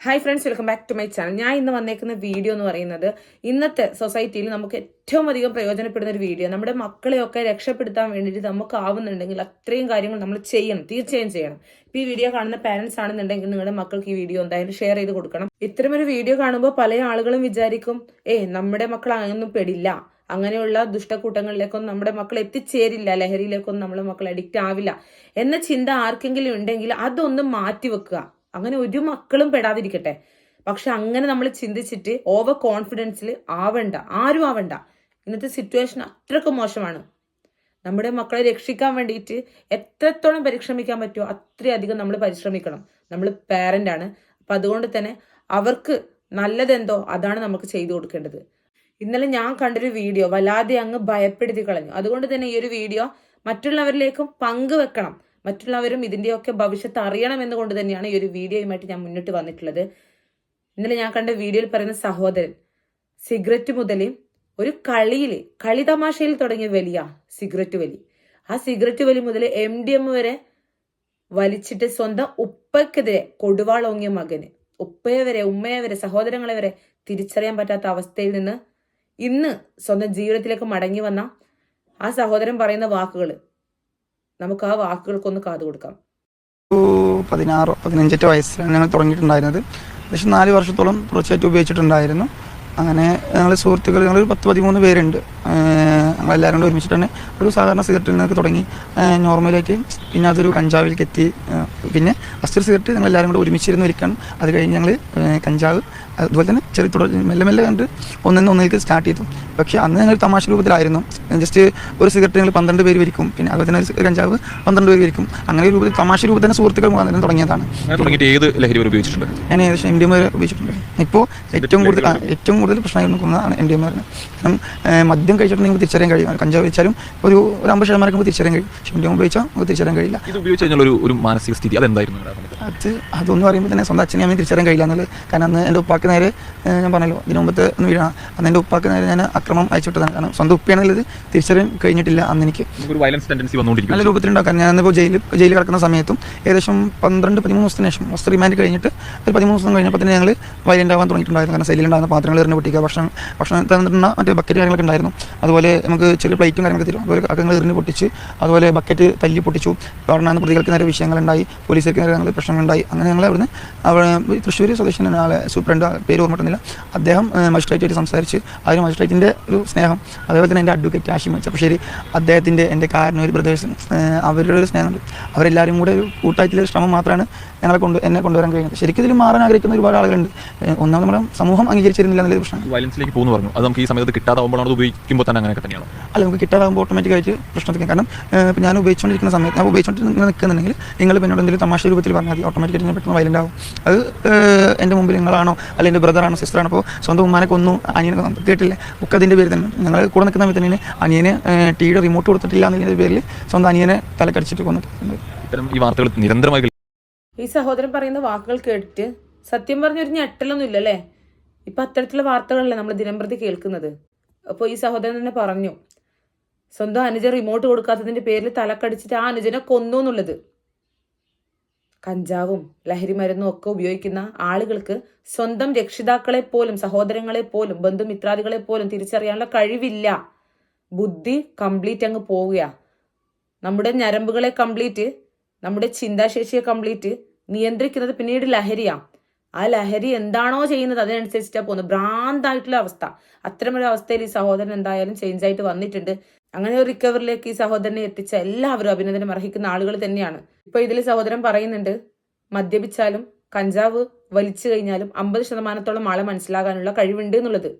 Hi friends welcome back to my channel ഞാൻ ഇന്ന് വന്നേക്കുന്ന വീഡിയോ എന്ന് പറയുന്നത് ഇന്നത്തെ സൊസൈറ്റിയിൽ നമുക്ക് ഏറ്റവും അധികം പ്രയോജനപ്പെടുന്ന ഒരു വീഡിയോ നമ്മുടെ മക്കളെയൊക്കെ രക്ഷപ്പെടുത്താൻ വേണ്ടിയിട്ട് നമുക്ക് ആവുന്നുണ്ടെങ്കിൽ അത്രയും കാര്യങ്ങൾ നമ്മൾ ചെയ്യണം. തീർച്ചയായും ചെയ്യണം. ഇപ്പൊ ഈ വീഡിയോ കാണുന്ന പാരന്റ്സ് ആണെന്നുണ്ടെങ്കിൽ നിങ്ങളുടെ മക്കൾക്ക് ഈ വീഡിയോ എന്തായാലും ഷെയർ ചെയ്ത് കൊടുക്കണം. ഇത്തരമൊരു വീഡിയോ കാണുമ്പോൾ പല ആളുകളും വിചാരിക്കും ഏ നമ്മുടെ മക്കൾ അങ്ങനൊന്നും പെടില്ല. അങ്ങനെയുള്ള ദുഷ്ടക്കൂട്ടങ്ങളിലേക്കൊന്നും നമ്മുടെ മക്കൾ എത്തിച്ചേരില്ല. ലഹരിയിലേക്കൊന്നും നമ്മുടെ മക്കൾ അഡിക്റ്റ് ആവില്ല. എന്ന ചിന്ത ആർക്കെങ്കിലും ഉണ്ടെങ്കിൽ അതൊന്നും മാറ്റിവെക്കുക. അങ്ങനെ ഒരു മക്കളും പെടാതിരിക്കട്ടെ. പക്ഷെ അങ്ങനെ നമ്മൾ ചിന്തിച്ചിട്ട് ഓവർ കോൺഫിഡൻസിൽ ആവണ്ട ആരും ആവണ്ട. ഇന്നത്തെ സിറ്റുവേഷൻ അത്രയ്ക്ക് മോശമാണ്. നമ്മുടെ മക്കളെ രക്ഷിക്കാൻ വേണ്ടിയിട്ട് എത്രത്തോളം പരിശ്രമിക്കാൻ പറ്റുമോ അത്രയധികം നമ്മൾ പരിശ്രമിക്കണം. നമ്മൾ പാരന്റ് ആണ്. അപ്പൊ അതുകൊണ്ട് തന്നെ അവർക്ക് നല്ലതെന്തോ അതാണ് നമുക്ക് ചെയ്തു കൊടുക്കേണ്ടത്. ഇന്നലെ ഞാൻ കണ്ടൊരു വീഡിയോ വല്ലാതെ അങ്ങ് ഭയപ്പെടുത്തി കളഞ്ഞു. അതുകൊണ്ട് തന്നെ ഈ ഒരു വീഡിയോ മറ്റുള്ളവരിലേക്കും പങ്കുവെക്കണം. മറ്റുള്ളവരും ഇതിന്റെയൊക്കെ ഭവിഷ്യത്ത് അറിയണം എന്നുകൊണ്ട് തന്നെയാണ് ഈ ഒരു വീഡിയോയുമായിട്ട് ഞാൻ മുന്നിട്ട് വന്നിട്ടുള്ളത്. ഇന്നലെ ഞാൻ കണ്ട വീഡിയോയിൽ പറയുന്ന സഹോദരൻ സിഗരറ്റ് മുതൽ ഒരു കളിയിൽ കളി തമാശയിൽ തുടങ്ങിയ വലിയ സിഗരറ്റ് വലി. ആ സിഗരറ്റ് വലി മുതൽ എം ഡി എം വരെ വലിച്ചിട്ട് സ്വന്തം ഉപ്പക്കെതിരെ കൊടുവാളോങ്ങിയ മകന് ഉപ്പയെ വരെ ഉമ്മയെ വരെ സഹോദരങ്ങളെ വരെ തിരിച്ചറിയാൻ പറ്റാത്ത അവസ്ഥയിൽ നിന്ന് ഇന്ന് സ്വന്തം ജീവിതത്തിലേക്ക് മടങ്ങി വന്ന ആ സഹോദരൻ പറയുന്ന വാക്കുകൾ നമുക്ക് ആ വാക്കുകൾക്കൊന്ന് കാതു കൊടുക്കാം. പതിനാറോ പതിനഞ്ചറ്റോ വയസ്സിലാണ് ഞങ്ങൾ തുടങ്ങിയിട്ടുണ്ടായിരുന്നത്. ഏകദേശം നാല് വർഷത്തോളം തുടർച്ചയായിട്ട് ഉപയോഗിച്ചിട്ടുണ്ടായിരുന്നു. അങ്ങനെ ഞങ്ങൾ സുഹൃത്തുക്കൾ ഞങ്ങൾ പത്ത് പതിമൂന്ന് പേരുണ്ട്. ഞങ്ങളെല്ലാവരും കൂടെ ഒരുമിച്ചിട്ട് തന്നെ ഒരു സാധാരണ സിഗരറ്റിൽ നിന്നൊക്കെ തുടങ്ങി. നോർമലായിട്ട് പിന്നെ അതൊരു കഞ്ചാവിലേക്ക് എത്തി. പിന്നെ ഫസ്റ്റ് സിഗരറ്റ് ഞങ്ങൾ എല്ലാവരും കൂടെ ഒരുമിച്ചിരുന്ന് ഇരിക്കണം അത് കഴിഞ്ഞ് ഞങ്ങൾ കഞ്ചാവ് അതുപോലെ തന്നെ ചെറിയ തുടർ മെല്ലെ മെല്ലെ കണ്ട് ഒന്നിന്ന് ഒന്നിലേക്ക് സ്റ്റാർട്ട് ചെയ്തു. പക്ഷേ അന്ന് ഞങ്ങൾ തമാശ രൂപത്തിലായിരുന്നു. ജസ്റ്റ് ഒരു സിഗരറ്റ് ഞങ്ങൾ പന്ത്രണ്ട് പേര് വരിക്കും പിന്നെ അതുപോലെ തന്നെ ഒരു കഞ്ചാവ് പന്ത്രണ്ട് പേര് വരിക്കും അങ്ങനെ ഒരു രൂപത്തിൽ തമാശ രൂപത്തിൽ തന്നെ സുഹൃത്തുക്കൾ മുഖാന്തരം തുടങ്ങിയതാണ്. ഏത് ലഹരി വരെ ഉപയോഗിച്ചിട്ടുണ്ട്? ഞാൻ ഏകദേശം എം ഡി എം വരെ ഉപയോഗിച്ചിട്ടുണ്ട്. ഇപ്പോൾ ഏറ്റവും കൂടുതൽ ഏറ്റവും കൂടുതൽ പ്രശ്നമായി നോക്കുന്നതാണ് എം ഡി എം കാരണം കാരണം മദ്യം കഴിച്ചിട്ടുണ്ടെങ്കിൽ തിരിച്ചറിയാൻ കഴിയും. കഞ്ചാവ് വെച്ചാലും ഒരു ഒരു അമ്പത് ശതമാനം നമുക്ക് തിരിച്ചറിയാൻ കഴിയും. പക്ഷേ എം ഡി എം ഉപയോഗിച്ചാൽ നമുക്ക് തിരിച്ചറിയാൻ കഴിയില്ല. ഇത് ഉപയോഗിച്ച് കഴിഞ്ഞാൽ ഒരു മാനസിക സ്ഥിതി അതെന്തായിരുന്നു? അത് അതൊന്നും പറയുമ്പോൾ തന്നെ സ്വന്തം അച്ഛനെ അമ്മയും തിരിച്ചറിയാൻ കഴിയില്ല എന്നുള്ളത്. കാരണം അന്ന് എന്റെ ഉപ്പാക്ക് നേരെ ഞാൻ പറഞ്ഞല്ലോ ഇതിനു മുമ്പത്തെ ഒന്ന് വീഴാണ് അന്ന് എന്റെ ഉപ്പാക്ക് നേരെ ഞാൻ അക്രമം അയച്ചുവിട്ടതാണ് കാരണം സ്വന്തം ഉപ്പയാണെന്നുള്ളത് തിരിച്ചറിയാൻ കഴിഞ്ഞിട്ടില്ല അന്ന് എനിക്ക്. നല്ല രൂപത്തിലുണ്ടാക്കാൻ. ഞാനിപ്പോൾ ജയിലിൽ ജയിലിൽ കിടക്കുന്ന സമയത്തും ഏകദേശം പന്ത്രണ്ട് പതിമൂന്ന് ദിവസത്തിന് ശേഷം വസ്ത്ര റിമാൻഡ് കഴിഞ്ഞിട്ട് ഒരു പതിമൂന്ന് ദിവസം കഴിഞ്ഞപ്പോൾ തന്നെ ഞങ്ങൾ വയലന്റ് ആവാൻ തുടങ്ങിയിട്ടുണ്ടായിരുന്നു. കാരണം സെല്ലിലുണ്ടാകുന്ന പാത്രങ്ങൾ എറിഞ്ഞ് പൊട്ടിക്കുക ഭക്ഷണം ഭക്ഷണം തന്നിട്ടുള്ള മറ്റേ ബക്കറ്റ് കാര്യങ്ങളൊക്കെ ഉണ്ടായിരുന്നു. അതുപോലെ നമുക്ക് ചെറിയ പ്ലേറ്റും കാര്യങ്ങളൊക്കെ തരും. അതുപോലെ അക്കങ്ങൾ എറിഞ്ഞ് പൊട്ടിച്ച് അതുപോലെ ബക്കറ്റ് തല്ലി പൊട്ടിച്ചു. അവിടെ പ്രതികൾക്ക് നേരെ വിഷയങ്ങളുണ്ടായി. പോലീസുകാർക്ക് നേരെ ഞങ്ങൾ പ്രശ്നങ്ങളുണ്ടായി. അങ്ങനെ ഞങ്ങൾ അവിടുന്ന് അവിടെ തൃശ്ശൂർ സ്വദേശിന്റെ ആളെ സൂപ്രണ്ട് പേര് ഓർമ്മിട്ടുന്നില്ല അദ്ദേഹം മജിസ്ട്രേറ്റായിട്ട് സംസാരിച്ച് ആ ഒരു മജിസ്ട്രേറ്റിന്റെ ഒരു സ്നേഹം അതേപോലെ തന്നെ എന്റെ അഡ്വക്കേറ്റ് ആഷിം ചപ്പശ്ശേരി അദ്ദേഹത്തിന്റെ എന്റെ കാരണം ഒരു ബ്രദേഴ്സ് അവരുടെ ഒരു സ്നേഹമുണ്ട്. അവരെല്ലാവരും കൂടെ ഒരു കൂട്ടായിട്ടുള്ള ശ്രമം മാത്രമാണ് ഞങ്ങളെ കൊണ്ട് എന്നെ കൊണ്ടുവരാൻ കഴിയുന്നത്. ശരിക്കും ഇതിൽ മാറാൻ ആഗ്രഹിക്കുന്ന ഒരുപാട് ആളുകളുണ്ട്. ഒന്നാമത് നമ്മുടെ സമൂഹം അംഗീകരിച്ചിരുന്നില്ല എന്നുള്ള പ്രശ്നം വയലൻസിലേക്ക് പോകുന്നു പറഞ്ഞു. അത് നമുക്ക് ഈ സമയത്ത് കിട്ടാതാവുമ്പോഴാണ് അത് ഉപയോഗിക്കുമ്പോൾ തന്നെ അങ്ങനെയൊക്കെ തന്നെയാണ്? അല്ല നമുക്ക് കിട്ടാതാകുമ്പോൾ ഓട്ടോമാറ്റിക്കായിട്ട് പ്രശ്നത്തിൽ കാരണം ഇപ്പോൾ ഇപ്പം ഞാൻ ഉപയോഗിച്ചുകൊണ്ടിരിക്കുന്ന സമയത്ത് ഞാൻ ഉപയോഗിച്ചുകൊണ്ട് നിൽക്കുന്നുണ്ടെങ്കിൽ നിങ്ങൾ പിന്നോട് എന്നോട് എന്തെങ്കിലും തമാശ രൂപത്തിൽ പറഞ്ഞാൽ മതി. ഓട്ടോമാറ്റിക്കായിട്ട് ഞാൻ പെട്ടെന്ന് വയലന്റ് ആവും. അത് എന്റെ മുമ്പിൽ നിങ്ങളാണോ? അല്ലെങ്കിൽ എന്റെ ബ്രദറാണ് സിസ്റ്ററാണ്. അപ്പോൾ സ്വന്തം ഉമ്മാനെ കൊന്നു അനിയനെ കേട്ടില്ല? ഒക്കെ അതിന്റെ പേര് തന്നെ. ഞങ്ങൾ കൂടെ നിൽക്കുന്ന സമയത്ത് തന്നെ അനിയന് ടീയുടെ റിമോട്ട് കൊടുത്തിട്ടില്ല എന്നതിന്റെ പേരിൽ സ്വന്തം അനിയനെ തലക്കടിച്ചിട്ട് കൊന്നിട്ടുണ്ട് ഇത്തരം ഈ വാർത്തകൾ നിരന്തരമായി ഈ സഹോദരൻ പറയുന്ന വാക്കുകൾ കേട്ടിട്ട് സത്യം പറഞ്ഞൊരു ഞെട്ടലൊന്നും ഇല്ലല്ലേ? ഇപ്പൊ അത്തരത്തിലുള്ള വാർത്തകളല്ലേ നമ്മൾ ദിനംപ്രതി കേൾക്കുന്നത്? അപ്പോൾ ഈ സഹോദരൻ തന്നെ പറഞ്ഞു സ്വന്തം അനുജ റിമോട്ട് കൊടുക്കാത്തതിന്റെ പേരിൽ തലക്കടിച്ചിട്ട് ആ അനുജനെ കൊന്നു എന്നുള്ളത്. കഞ്ചാവും ലഹരി മരുന്നും ഒക്കെ ഉപയോഗിക്കുന്ന ആളുകൾക്ക് സ്വന്തം രക്ഷിതാക്കളെ പോലും സഹോദരങ്ങളെ പോലും ബന്ധുമിത്രാദികളെ പോലും തിരിച്ചറിയാനുള്ള കഴിവില്ല. ബുദ്ധി കംപ്ലീറ്റ് അങ്ങ് പോവുക നമ്മുടെ ഞരമ്പുകളെ കംപ്ലീറ്റ് നമ്മുടെ ചിന്താശേഷിയെ കംപ്ലീറ്റ് നിയന്ത്രിക്കുന്നത് പിന്നീട് ലഹരിയാ. ആ ലഹരി എന്താണോ ചെയ്യുന്നത് അതിനനുസരിച്ചിട്ടാണ് പോകുന്നത്. ഭ്രാന്തായിട്ടുള്ള അവസ്ഥ. അത്തരമൊരു അവസ്ഥയിൽ ഈ സഹോദരൻ എന്തായാലും ചേഞ്ച് ആയിട്ട് വന്നിട്ടുണ്ട്. അങ്ങനെ ഒരു റിക്കവറിലേക്ക് ഈ സഹോദരനെ എത്തിച്ച എല്ലാവരും അഭിനന്ദനം അർഹിക്കുന്ന ആളുകൾ തന്നെയാണ്. ഇപ്പൊ ഇതിൽ സഹോദരൻ പറയുന്നുണ്ട് മദ്യപിച്ചാലും കഞ്ചാവ് വലിച്ചു കഴിഞ്ഞാലും അമ്പത് ശതമാനത്തോളം ആളെ മനസ്സിലാകാനുള്ള കഴിവുണ്ട് എന്നുള്ളത്.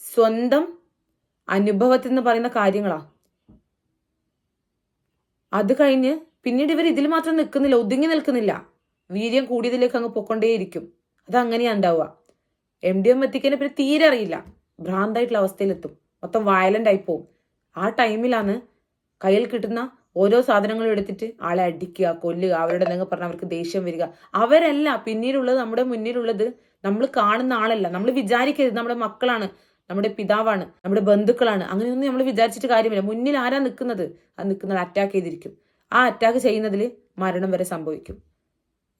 സ്വന്തം അനുഭവത്തിൽ നിന്ന് പറയുന്ന കാര്യങ്ങളാ. അത് കഴിഞ്ഞ് പിന്നീട് ഇവർ ഇതിൽ മാത്രം നിൽക്കുന്നില്ല ഒതുങ്ങി നിൽക്കുന്നില്ല. വീര്യം കൂടിയതിലേക്ക് അങ്ങ് പൊക്കൊണ്ടേയിരിക്കും അത് അങ്ങനെയാ ഉണ്ടാവുക. എം ഡി എം എത്തിക്കാൻ പിന്നെ തീരെ അറിയില്ല. ഭ്രാന്തായിട്ടുള്ള അവസ്ഥയിലെത്തും. മൊത്തം വയലന്റ് ആയി പോവും. ആ ടൈമിലാണ് കയ്യിൽ കിട്ടുന്ന ഓരോ സാധനങ്ങളും എടുത്തിട്ട് ആളെ അടിക്കുക കൊല്ലുക അവരുടെ എന്തെങ്കിലും പറഞ്ഞാൽ അവർക്ക് ദേഷ്യം വരിക. അവരല്ല പിന്നീടുള്ളത് നമ്മുടെ മുന്നിലുള്ളത് നമ്മൾ കാണുന്ന ആളല്ല. നമ്മൾ വിചാരിക്കരുത് നമ്മുടെ മക്കളാണ് നമ്മുടെ പിതാവാണ് നമ്മുടെ ബന്ധുക്കളാണ്. അങ്ങനെയൊന്നും നമ്മൾ വിചാരിച്ചിട്ട് കാര്യമില്ല. മുന്നിൽ ആരാ നിൽക്കുന്നത്? ആ നിൽക്കുന്നത് അറ്റാക്ക് ചെയ്തിരിക്കും. ആ അറ്റാക്ക് ചെയ്യുന്നതിൽ മരണം വരെ സംഭവിക്കും.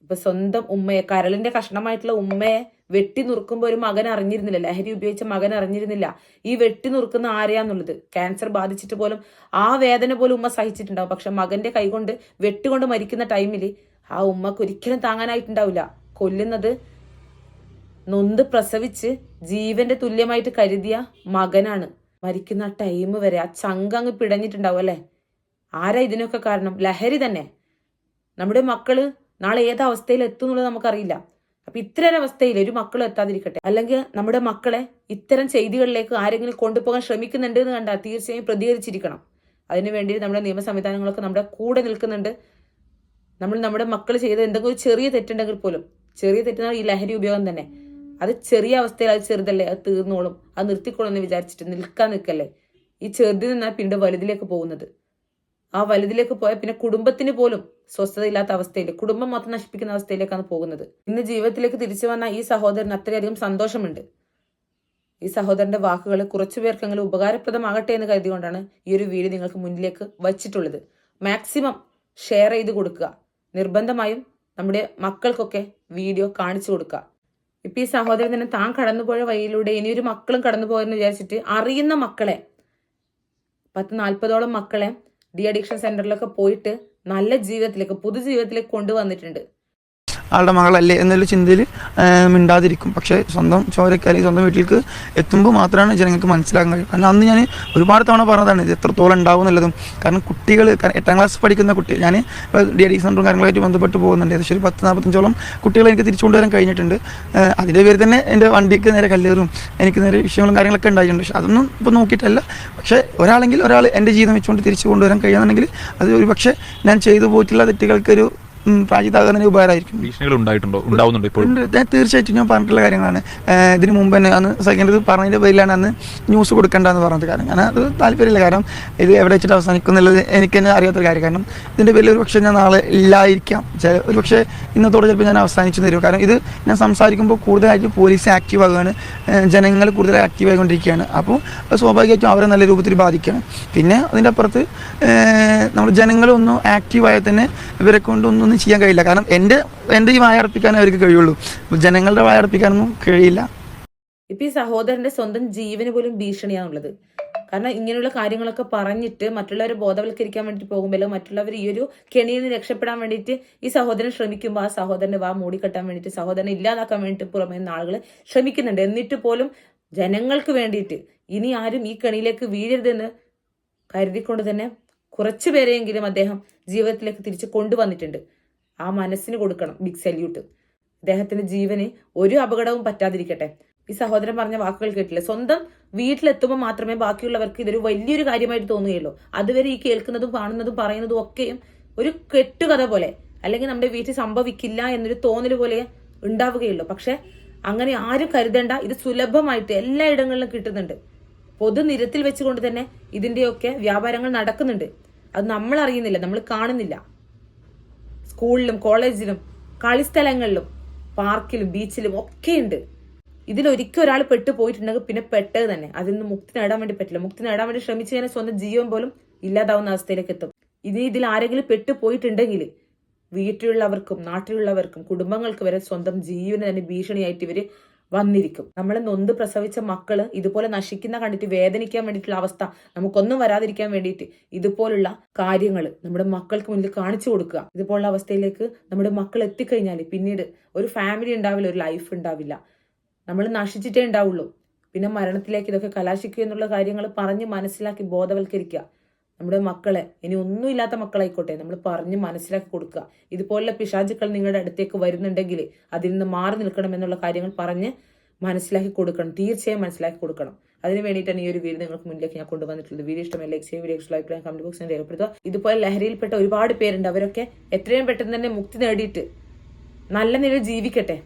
ഇപ്പൊ സ്വന്തം ഉമ്മയെ കരളിന്റെ കഷ്ണമായിട്ടുള്ള ഉമ്മയെ വെട്ടി നുറുക്കുമ്പോൾ ഒരു മകൻ അറിഞ്ഞിരുന്നില്ല. ലഹരി ഉപയോഗിച്ച മകൻ അറിഞ്ഞിരുന്നില്ല. ഈ വെട്ടി നുറുക്കുന്ന ആരെയാന്നുള്ളത്? ക്യാൻസർ ബാധിച്ചിട്ട് പോലും ആ വേദന പോലും ഉമ്മ സഹിച്ചിട്ടുണ്ടാവും. പക്ഷെ മകന്റെ കൈകൊണ്ട് വെട്ടുകൊണ്ട് മരിക്കുന്ന ടൈമിൽ ആ ഉമ്മക്ക് ഒരിക്കലും താങ്ങാനായിട്ടുണ്ടാവില്ല. കൊല്ലുന്നത് നൊന്ത് പ്രസവിച്ച് ജീവന്റെ തുല്യമായിട്ട് കരുതിയ മകനാണ്. മരിക്കുന്ന ആ ടൈം വരെ ആ ചങ്ക അങ്ങ് പിടഞ്ഞിട്ടുണ്ടാവും അല്ലേ? ആരാ ഇതിനൊക്കെ കാരണം? ലഹരി തന്നെ. നമ്മുടെ മക്കൾ നാളെ ഏത് അവസ്ഥയിൽ എത്തും എന്നുള്ളത് നമുക്കറിയില്ല. അപ്പൊ ഇത്തരം അവസ്ഥയിൽ ഒരു മക്കളും എത്താതിരിക്കട്ടെ. അല്ലെങ്കിൽ നമ്മുടെ മക്കളെ ഇത്തരം ചെയ്തികളിലേക്ക് ആരെങ്കിലും കൊണ്ടുപോകാൻ ശ്രമിക്കുന്നുണ്ട് എന്ന് കണ്ടാൽ തീർച്ചയായും പ്രതികരിച്ചിരിക്കണം. അതിനുവേണ്ടി നമ്മുടെ നിയമ സംവിധാനങ്ങളൊക്കെ നമ്മുടെ കൂടെ നിൽക്കുന്നുണ്ട്. നമ്മൾ നമ്മുടെ മക്കൾ ചെയ്ത എന്തെങ്കിലും ചെറിയ തെറ്റുണ്ടെങ്കിൽ പോലും ചെറിയ തെറ്റെന്നാൽ ഈ ലഹരി ഉപയോഗം തന്നെ. അത് ചെറിയ അവസ്ഥയിൽ അത് ചെറുതല്ലേ അത് തീർന്നോളും അത് നിർത്തിക്കോളും എന്ന് വിചാരിച്ചിട്ട് നിൽക്കാൻ നിൽക്കല്ലേ ഈ ചെറുതിൽ നിന്നാണ് പിന്നീട് വലുതിലേക്ക് പോകുന്നത്. ആ വലുതിലേക്ക് പോയ പിന്നെ കുടുംബത്തിന് പോലും സ്വസ്ഥതയില്ലാത്ത അവസ്ഥയിൽ കുടുംബം മൊത്തം നശിപ്പിക്കുന്ന അവസ്ഥയിലേക്കാണ് പോകുന്നത്. ഇന്ന് ജീവിതത്തിലേക്ക് തിരിച്ചു വന്ന ഈ സഹോദരന് അത്രയധികം സന്തോഷമുണ്ട്. ഈ സഹോദരന്റെ വാക്കുകൾ കുറച്ചു പേർക്കെങ്കിലും ഉപകാരപ്രദമാകട്ടെ എന്ന് കരുതികൊണ്ടാണ് ഈ ഒരു വീഡിയോ നിങ്ങൾക്ക് മുന്നിലേക്ക് വച്ചിട്ടുള്ളത്. മാക്സിമം ഷെയർ ചെയ്ത് കൊടുക്കുക. നിർബന്ധമായും നമ്മുടെ മക്കൾക്കൊക്കെ വീഡിയോ കാണിച്ചു കൊടുക്കുക. ഇപ്പൊ ഈ സഹോദരൻ തന്നെ താൻ കടന്നുപോയ വഴിയിലൂടെ ഇനിയൊരു മക്കളും കടന്നു പോയെന്ന് വിചാരിച്ചിട്ട് അറിയുന്ന മക്കളെ പത്ത് നാൽപ്പതോളം മക്കളെ ഡി അഡിക്ഷൻ സെന്ററിലൊക്കെ പോയിട്ട് നല്ല ജീവിതത്തിലേക്ക് പുതുജീവിതത്തിലേക്ക് കൊണ്ടുവന്നിട്ടുണ്ട്. ആളുടെ മകളല്ലേ എന്നുള്ള ചിന്തയിൽ മിണ്ടാതിരിക്കും. പക്ഷേ സ്വന്തം ചോരയ്ക്ക് അല്ലെങ്കിൽ സ്വന്തം വീട്ടിലേക്ക് എത്തുമ്പോൾ മാത്രമാണ് ജനങ്ങൾക്ക് മനസ്സിലാക്കാൻ കഴിയും കാരണം അന്ന് ഞാൻ ഒരുപാട് തവണ പറഞ്ഞതാണ് ഇത് എത്രത്തോളം ഉണ്ടാവും എന്നുള്ളതും. കാരണം കുട്ടികൾ എട്ടാം ക്ലാസ് പഠിക്കുന്ന കുട്ടികൾ ഞാൻ ഡി ഡി സെന്ററും കാര്യങ്ങളായിട്ട് ബന്ധപ്പെട്ട് പോകുന്നുണ്ട്. ഏകദേശം ഒരു പത്ത് നാൽപ്പത്തഞ്ചോളം കുട്ടികളെ എനിക്ക് തിരിച്ചു കൊണ്ടുവരാൻ കഴിഞ്ഞിട്ടുണ്ട്. അതിന്റെ പേര് തന്നെ എന്റെ വണ്ടിക്ക് നേരെ കല്ലേറും എനിക്ക് നേരെ വിഷയങ്ങളും കാര്യങ്ങളൊക്കെ ഉണ്ടായിട്ടുണ്ട്. പക്ഷേ അതൊന്നും ഇപ്പോൾ നോക്കിയിട്ടല്ല. പക്ഷേ ഒരാളെങ്കിൽ ഒരാൾ എന്റെ ജീവിതം വെച്ചുകൊണ്ട് തിരിച്ചു കൊണ്ടുവരാൻ കഴിയുന്നുണ്ടെങ്കിൽ അത് ഒരു പക്ഷേ ഞാൻ ചെയ്തു പോയിട്ടുള്ള തെറ്റുകൾക്കൊരു ഉം, തകർന്നതിന് ഉപകാരമായിരിക്കും. ഭീഷണികൾ ഉണ്ടായിട്ടുണ്ടോ? ഉണ്ടാവുന്നുണ്ടോ ഇപ്പോൾ തീർച്ചയായിട്ടും ഞാൻ പറഞ്ഞിട്ടുള്ള കാര്യങ്ങളാണ്. ഇതിനു മുമ്പ് തന്നെ അന്ന് സെക്കൻഡ് പറഞ്ഞതിന്റെ പേരിലാണ് അന്ന് ന്യൂസ് കൊടുക്കേണ്ടതെന്ന് പറഞ്ഞത്. കാരണം ഞാൻ അത് താല്പര്യമില്ല. കാരണം ഇത് എവിടെ വെച്ചിട്ട് അവസാനിക്കും എന്നുള്ളത് എനിക്ക് തന്നെ അറിയാത്തൊരു കാര്യം. കാരണം ഇതിന്റെ പേരിൽ ഒരു പക്ഷേ ഞാൻ നാളെ ഇല്ലായിരിക്കാം. ചില ഒരു പക്ഷേ ഇന്നത്തോടെ ചിലപ്പോൾ ഞാൻ അവസാനിച്ചു തരും. കാരണം ഇത് ഞാൻ സംസാരിക്കുമ്പോൾ കൂടുതലായിട്ട് പോലീസ് ആക്റ്റീവ് ആകുകയാണ് ജനങ്ങൾ കൂടുതൽ ആക്റ്റീവ് ആയിക്കൊണ്ടിരിക്കുകയാണ്. അപ്പോൾ അത് സ്വാഭാവികമായിട്ടും അവരെ നല്ല രൂപത്തിൽ ബാധിക്കുകയാണ്. പിന്നെ അതിന്റെ അപ്പുറത്ത് നമ്മൾ ജനങ്ങളൊന്നും ആക്റ്റീവായാൽ തന്നെ ഇവരെ കൊണ്ടൊന്നും ചെയ്യാൻ കഴിയില്ല. കാരണം എന്റെ എന്റെ ഈ വായർപ്പിക്കാനേ അവർക്ക് കഴിയുള്ളൂ. ജനങ്ങളുടെ വായർപ്പിക്കാനൊന്നും കഴിയില്ല. ഇപ്പൊ ഈ സഹോദരന്റെ സ്വന്തം ജീവന് പോലും ഭീഷണിയാണുള്ളത്. കാരണം ഇങ്ങനെയുള്ള കാര്യങ്ങളൊക്കെ പറഞ്ഞിട്ട് മറ്റുള്ളവരെ ബോധവൽക്കരിക്കാൻ വേണ്ടിട്ട് പോകുമ്പോൾ മറ്റുള്ളവർ ഈ ഒരു കെണിയിൽ നിന്ന് രക്ഷപ്പെടാൻ വേണ്ടിയിട്ട് ഈ സഹോദരൻ ശ്രമിക്കുമ്പോൾ ആ സഹോദരന്റെ വാ മൂടിക്കെട്ടാൻ വേണ്ടിയിട്ട് സഹോദരനെ ഇല്ലാതാക്കാൻ വേണ്ടിയിട്ട് പുറമേ നിന്ന് ആളുകൾ ശ്രമിക്കുന്നുണ്ട്. എന്നിട്ട് പോലും ജനങ്ങൾക്ക് വേണ്ടിയിട്ട് ഇനി ആരും ഈ കെണിയിലേക്ക് വീഴരുതെന്ന് കരുതിക്കൊണ്ട് തന്നെ കുറച്ചു പേരെയെങ്കിലും അദ്ദേഹം ജീവിതത്തിലേക്ക് തിരിച്ച് കൊണ്ടുവന്നിട്ടുണ്ട്. ആ മനസ്സിന് കൊടുക്കണം ബിഗ് സല്യൂട്ട് അദ്ദേഹത്തിന്റെ ജീവന് ഒരു അപകടവും പറ്റാതിരിക്കട്ടെ. ഈ സഹോദരൻ പറഞ്ഞ വാക്കുകൾ കേട്ടില്ലേ? സ്വന്തം വീട്ടിലെത്തുമ്പോൾ മാത്രമേ ബാക്കിയുള്ളവർക്ക് ഇതൊരു വലിയൊരു കാര്യമായിട്ട് തോന്നുകയുള്ളൂ. അതുവരെ ഈ കേൾക്കുന്നതും കാണുന്നതും പറയുന്നതും ഒക്കെയും ഒരു കെട്ടുകഥ പോലെ അല്ലെങ്കിൽ നമ്മുടെ വീട്ടിൽ സംഭവിക്കില്ല എന്നൊരു തോന്നൽ പോലെ ഉണ്ടാവുകയുള്ളൂ. പക്ഷെ അങ്ങനെ ആരും കരുതേണ്ട ഇത് സുലഭമായിട്ട് എല്ലാ ഇടങ്ങളിലും കിട്ടുന്നുണ്ട്. പൊതുനിരത്തിൽ വെച്ചുകൊണ്ട് തന്നെ ഇതിന്റെയൊക്കെ വ്യാപാരങ്ങൾ നടക്കുന്നുണ്ട്. അത് നമ്മൾ അറിയുന്നില്ല നമ്മൾ കാണുന്നില്ല. സ്കൂളിലും കോളേജിലും കളിസ്ഥലങ്ങളിലും പാർക്കിലും ബീച്ചിലും ഒക്കെ ഉണ്ട് ഇതിലൊരിക്കൽ ഒരാൾ പെട്ടു പോയിട്ടുണ്ടെങ്കിൽ പിന്നെ പെട്ടത് തന്നെ. അതിൽ നിന്ന് മുക്തി നേടാൻ വേണ്ടി പറ്റില്ല. മുക്തി നേടാൻ വേണ്ടി ശ്രമിച്ചു കഴിഞ്ഞാൽ സ്വന്തം ജീവൻ പോലും ഇല്ലാതാവുന്ന അവസ്ഥയിലേക്ക് എത്തും ഇനി ഇതിൽ ആരെങ്കിലും പെട്ടു പോയിട്ടുണ്ടെങ്കിൽ വീട്ടിലുള്ളവർക്കും നാട്ടിലുള്ളവർക്കും കുടുംബങ്ങൾക്ക് വരെ സ്വന്തം ജീവന് തന്നെ ഭീഷണിയായിട്ട് ഇവർ വന്നിരിക്കും. നമ്മൾ നൊന്ത് പ്രസവിച്ച മക്കൾ ഇതുപോലെ നശിക്കുന്ന കണ്ടിട്ട് വേദനിക്കാൻ വേണ്ടിയിട്ടുള്ള അവസ്ഥ നമുക്കൊന്നും വരാതിരിക്കാൻ വേണ്ടിയിട്ട് ഇതുപോലുള്ള കാര്യങ്ങൾ നമ്മുടെ മക്കൾക്ക് മുന്നിൽ കാണിച്ചു കൊടുക്കുക. ഇതുപോലുള്ള അവസ്ഥയിലേക്ക് നമ്മുടെ മക്കൾ എത്തിക്കഴിഞ്ഞാൽ പിന്നീട് ഒരു ഫാമിലി ഉണ്ടാവില്ല ഒരു ലൈഫ് ഉണ്ടാവില്ല. നമ്മൾ നശിച്ചിട്ടേ ഉണ്ടാവുള്ളൂ. പിന്നെ മരണത്തിലേക്ക് ഇതൊക്കെ കലാശിക്കുക എന്നുള്ള കാര്യങ്ങൾ പറഞ്ഞ് മനസ്സിലാക്കി ബോധവൽക്കരിക്കുക. നമ്മുടെ മക്കളെ ഇനി ഒന്നുമില്ലാത്ത മക്കളായിക്കോട്ടെ നമ്മൾ പറഞ്ഞ് മനസ്സിലാക്കി കൊടുക്കുക. ഇതുപോലുള്ള പിശാചുക്കൾ നിങ്ങളുടെ അടുത്തേക്ക് വരുന്നുണ്ടെങ്കിൽ അതിൽ നിന്ന് മാറി നിൽക്കണം എന്നുള്ള കാര്യങ്ങൾ പറഞ്ഞ് മനസ്സിലാക്കി കൊടുക്കണം. തീർച്ചയായും മനസ്സിലാക്കി കൊടുക്കണം. അതിന് വേണ്ടിയിട്ടാണ് ഈ ഒരു വീഡിയോ നിങ്ങൾക്ക് മുന്നിലേക്ക് ഞാൻ കൊണ്ടുവന്നിട്ടുള്ളത്. വീഡിയോ ഇഷ്ടമല്ല ലൈക്ക് ചെയ്യുക വീഡിയോ ഇഷ്ടമായി കമന്റ് ബോക്സിൽ രേഖപ്പെടുത്തുക. ഇതുപോലെ ലഹരിയിൽപ്പെട്ട ഒരുപാട് പേരുണ്ട്. അവരൊക്കെ എത്രയും പെട്ടെന്ന് തന്നെ മുക്തി നേടിയിട്ട് നല്ല നിലയിൽ ജീവിക്കട്ടെ.